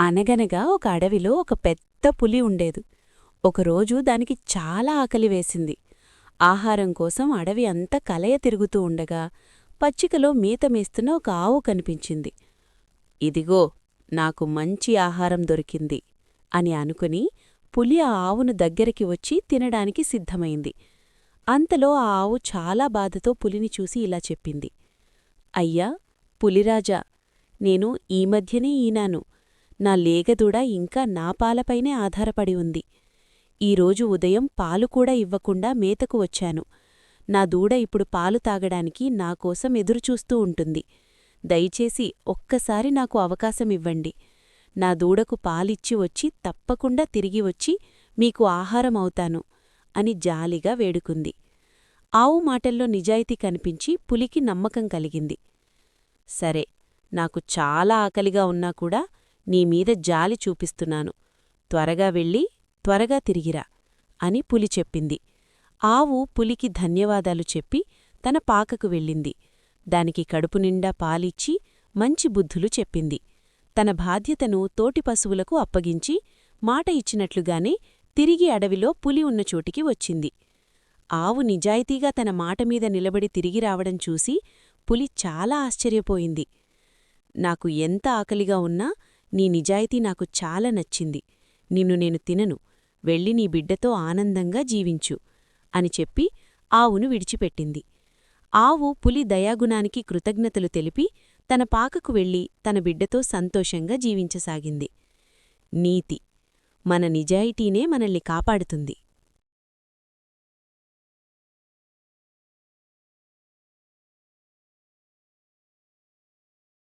అనగనగా ఒక అడవిలో ఒక పెద్ద పులి ఉండేదు. ఒకరోజు దానికి చాలా ఆకలి వేసింది. ఆహారం కోసం అడవి అంతా కలయ తిరుగుతూ ఉండగా పచ్చికలో మేత మేస్తున్న ఒక ఆవు కనిపించింది. ఇదిగో నాకు మంచి ఆహారం దొరికింది అని అనుకుని పులి ఆ ఆవును దగ్గరికి వచ్చి తినడానికి సిద్ధమైంది. అంతలో ఆ ఆవు చాలా బాధతో పులిని చూసి ఇలా చెప్పింది. అయ్యా పులిరాజా నేను ఈ మధ్యనే ఈనాను. నా లేగదూడ ఇంకా నా పాలపైనే ఆధారపడి ఉంది. ఈరోజు ఉదయం పాలు కూడా ఇవ్వకుండా మేతకు వచ్చాను. నా దూడ ఇప్పుడు పాలు తాగడానికి నాకోసం ఎదురుచూస్తూ ఉంటుంది. దయచేసి ఒక్కసారి నాకు అవకాశమివ్వండి. నా దూడకు పాలిచ్చి వచ్చి తప్పకుండా తిరిగి వచ్చి మీకు ఆహారం అవుతాను అని జాలిగా వేడుకుంది. ఆవు మాటల్లో నిజాయితీ కనిపించి పులికి నమ్మకం కలిగింది. సరే నాకు చాలా ఆకలిగా ఉన్నా కూడా నీమీద జాలి చూపిస్తున్నాను. త్వరగా వెళ్ళి త్వరగా తిరిగిరా అని పులి చెప్పింది. ఆవు పులికి ధన్యవాదాలు చెప్పి తన పాకకు వెళ్ళింది. దానికి కడుపునిండా పాలిచ్చి మంచి బుద్ధులు చెప్పింది. తన బాధ్యతను తోటి పశువులకు అప్పగించి మాట ఇచ్చినట్లుగానే తిరిగి అడవిలో పులి ఉన్న చోటికి వచ్చింది. ఆవు నిజాయితీగా తన మాటమీద నిలబడి తిరిగి రావడం చూసి పులి చాలా ఆశ్చర్యపోయింది. నాకు ఎంత ఆకలిగా ఉన్నా నీ నిజాయితీ నాకు చాలా నచ్చింది. నిన్ను నేను తినను. వెళ్ళి నీ బిడ్డతో ఆనందంగా జీవించు అని చెప్పి ఆవును విడిచిపెట్టింది. ఆవు పులి దయాగుణానికి కృతజ్ఞతలు తెలిపి తన పాకకు వెళ్ళి తన బిడ్డతో సంతోషంగా జీవించసాగింది. నీతి. మన నిజాయితీనే మనల్ని కాపాడుతుంది.